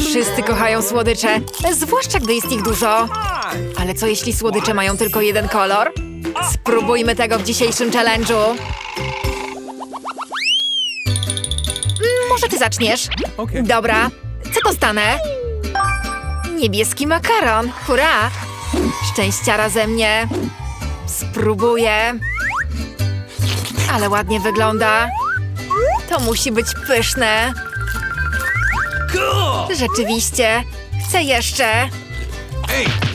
Wszyscy kochają słodycze, zwłaszcza gdy jest ich dużo. Ale co jeśli słodycze mają tylko jeden kolor? Spróbujmy tego w dzisiejszym challenge'u. Może ty zaczniesz? Dobra, co dostanę? Niebieski makaron, hurra! Szczęściara ze mnie. Spróbuję. Ale ładnie wygląda. To musi być pyszne. Rzeczywiście. Chcę jeszcze.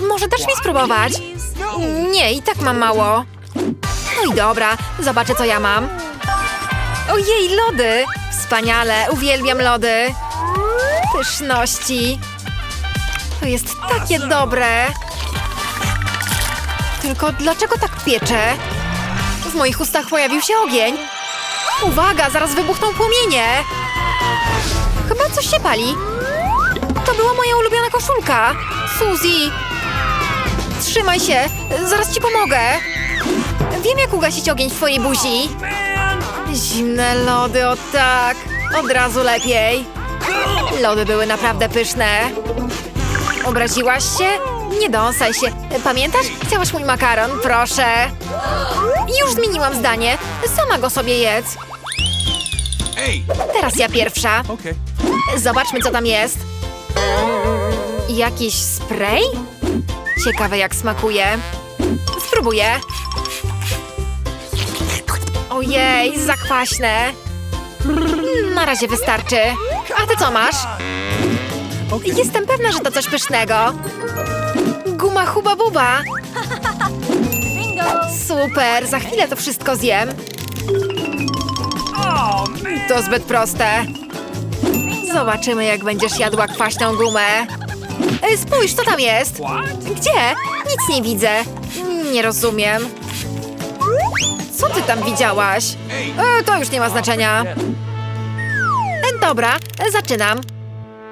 Może dasz mi spróbować? Nie, i tak mam mało. No i dobra, zobaczę co ja mam. Ojej, lody! Wspaniale, uwielbiam lody. Pyszności. To jest takie dobre. Tylko dlaczego tak piecze? W moich ustach pojawił się ogień. Uwaga, zaraz wybuchną płomienie. Chyba coś się pali. To była moja ulubiona koszulka. Suzy. Trzymaj się, zaraz ci pomogę. Wiem, jak ugasić ogień w twojej buzi. Zimne lody, o tak. Od razu lepiej. Lody były naprawdę pyszne. Obraziłaś się? Nie dąsaj się. Pamiętasz? Chciałaś mój makaron, proszę. Już zmieniłam zdanie. Sama go sobie jedz. Teraz ja pierwsza. Okay. Zobaczmy, co tam jest. Jakiś spray? Ciekawe, jak smakuje. Spróbuję. Ojej, za kwaśne. Na razie wystarczy. A ty co masz? Jestem pewna, że to coś pysznego. Guma huba buba. Super, za chwilę to wszystko zjem. To zbyt proste. Zobaczymy, jak będziesz jadła kwaśną gumę. E, Spójrz, co tam jest? Gdzie? Nic nie widzę. Nie rozumiem. Co ty tam widziałaś? E, to już nie ma znaczenia. E, dobra, e, zaczynam.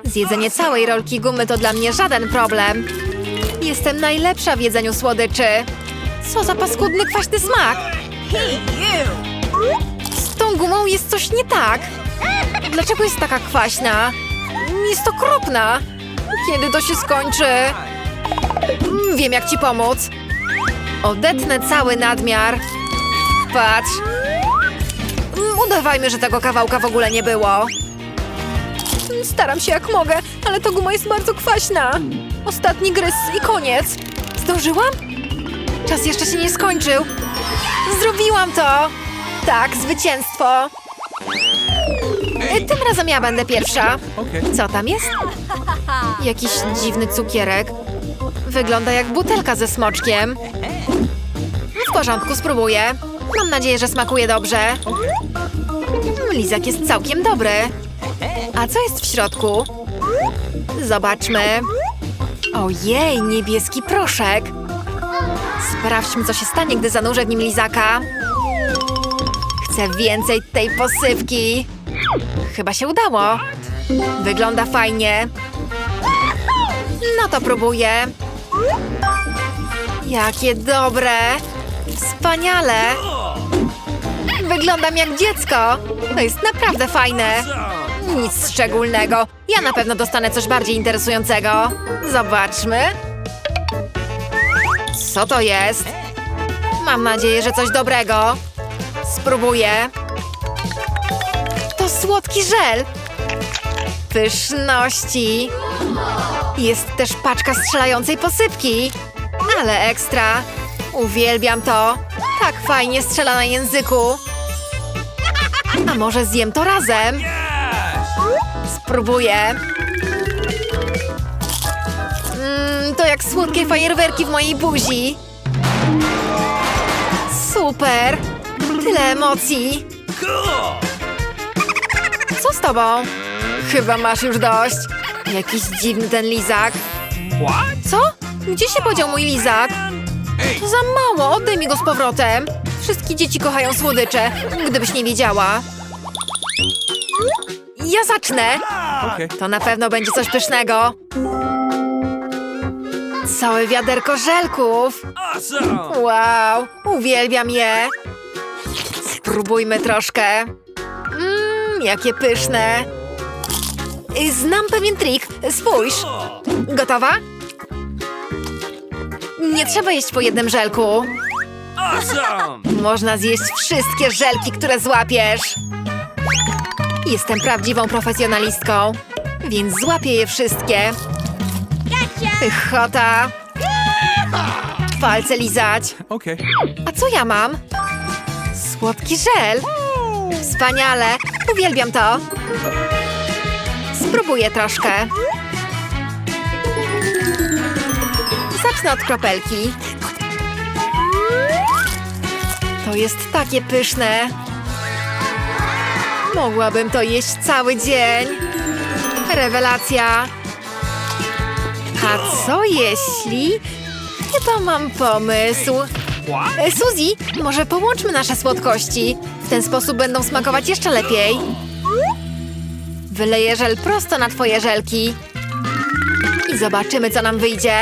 Zjedzenie całej rolki gumy to dla mnie żaden problem. Jestem najlepsza w jedzeniu słodyczy. Co za paskudny, kwaśny smak. Z tą gumą jest coś nie tak. Dlaczego jest taka kwaśna? Jest okropna. Kiedy to się skończy? Mm, Wiem, jak ci pomóc. Odetnę cały nadmiar. Patrz. Mm, Udawajmy, że tego kawałka w ogóle nie było. Mm, Staram się jak mogę, ale ta guma jest bardzo kwaśna. Ostatni gryz i koniec. Zdążyłam? Czas jeszcze się nie skończył. Zrobiłam to! Tak, zwycięstwo. Tym razem ja będę pierwsza. Co tam jest? Jakiś dziwny cukierek. Wygląda jak butelka ze smoczkiem. W porządku, spróbuję. Mam nadzieję, że smakuje dobrze. Mm, Lizak jest całkiem dobry. A co jest w środku? Zobaczmy. Ojej, niebieski proszek. Sprawdźmy, co się stanie, gdy zanurzę w nim lizaka. Chcę więcej tej posypki. Chyba się udało. Wygląda fajnie. No to próbuję. Jakie dobre. Wspaniale. Wyglądam jak dziecko. To jest naprawdę fajne. Nic szczególnego. Ja na pewno dostanę coś bardziej interesującego. Zobaczmy. Co to jest? Mam nadzieję, że coś dobrego. Spróbuję. Słodki żel. Pyszności. Jest też paczka strzelającej posypki. Ale ekstra. Uwielbiam to. Tak fajnie strzela na języku. A może zjem to razem? Spróbuję. Mm, to jak słodkie fajerwerki w mojej buzi. Super. Tyle emocji. Cool! Tobą? Chyba masz już dość. Jakiś dziwny ten lizak. Co? Gdzie się podział mój lizak? Za mało, oddaj mi go z powrotem. Wszystkie dzieci kochają słodycze, gdybyś nie wiedziała. Ja zacznę. To na pewno będzie coś pysznego. Całe wiaderko żelków. Wow, uwielbiam je. Spróbujmy troszkę. Jakie pyszne. Y, Znam pewien trik. Spójrz. Gotowa? Nie trzeba jeść po jednym żelku. Awesome! Można zjeść wszystkie żelki, które złapiesz. Jestem prawdziwą profesjonalistką, więc złapię je wszystkie. Pychota. Palce lizać. Okay. A co ja mam? Słodki żel. Wspaniale. Uwielbiam to. Spróbuję troszkę. Zacznę od kropelki. To jest takie pyszne. Mogłabym to jeść cały dzień. Rewelacja. A co jeśli... Chyba mam pomysł. E, Suzy, może połączmy nasze słodkości. W ten sposób będą smakować jeszcze lepiej. Wyleję żel prosto na twoje żelki. I zobaczymy, co nam wyjdzie.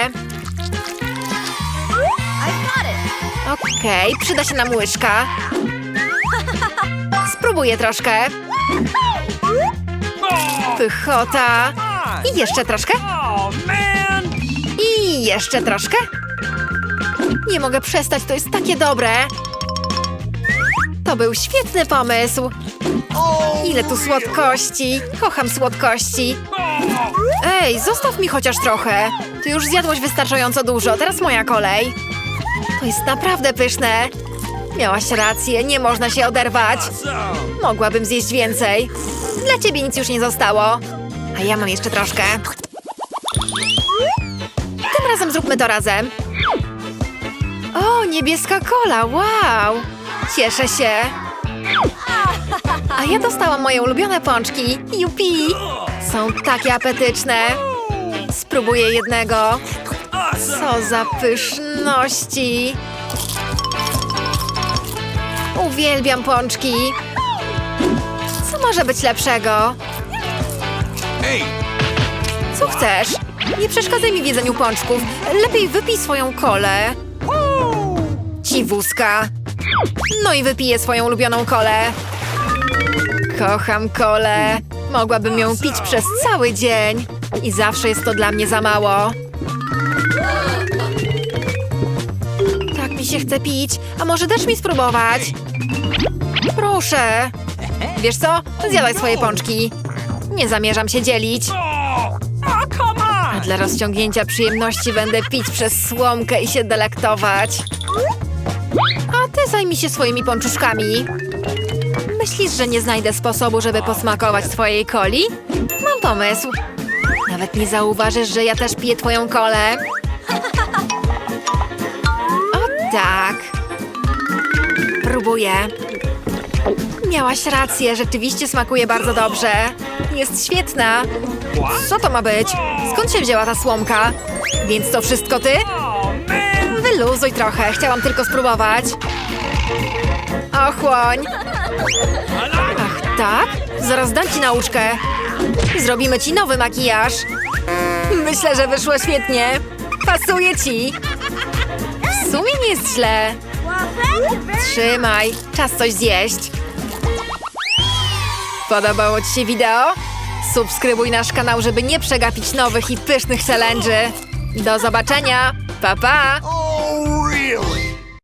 Okej, przyda się nam łyżka. Spróbuję troszkę. Pychota. I jeszcze troszkę. oh! I jeszcze troszkę. Nie mogę przestać, to jest takie dobre. To był świetny pomysł. Ile tu słodkości. Kocham słodkości. Ej, zostaw mi chociaż trochę. Ty już zjadłeś wystarczająco dużo, teraz moja kolej. To jest naprawdę pyszne. Miałaś rację, nie można się oderwać. Mogłabym zjeść więcej. Dla ciebie nic już nie zostało. A ja mam jeszcze troszkę. Tym razem zróbmy to razem. O, niebieska kola, wow! Cieszę się. A ja dostałam moje ulubione pączki. Jupi! Są takie apetyczne. Spróbuję jednego. Co za pyszności! Uwielbiam pączki. Co może być lepszego? Co chcesz? Nie przeszkadzaj mi w jedzeniu pączków. Lepiej wypij swoją kolę. Ciwuska. No i wypiję swoją ulubioną kolę. Kocham kolę. Mogłabym ją pić przez cały dzień. I zawsze jest to dla mnie za mało. Tak mi się chce pić. A może dasz mi spróbować? Proszę. Wiesz co? Zjadaj swoje pączki. Nie zamierzam się dzielić. A dla rozciągnięcia przyjemności będę pić przez słomkę i się delektować. Zajmij się swoimi pączuszkami. Myślisz, że nie znajdę sposobu, żeby posmakować twojej coli? Mam pomysł. Nawet nie zauważysz, że ja też piję twoją kolę. O tak. Próbuję. Miałaś rację, rzeczywiście smakuje bardzo dobrze. Jest świetna. Co to ma być? Skąd się wzięła ta słomka? Więc to wszystko ty? Wyluzuj trochę, chciałam tylko spróbować. Ochłoń! Ach, tak? Zaraz dam ci nauczkę. Zrobimy ci nowy makijaż. Myślę, że wyszło świetnie. Pasuje ci. W sumie nie jest źle. Trzymaj, czas coś zjeść. Podobało ci się wideo? Subskrybuj nasz kanał, żeby nie przegapić nowych i pysznych challenge'y. Do zobaczenia. Pa, pa!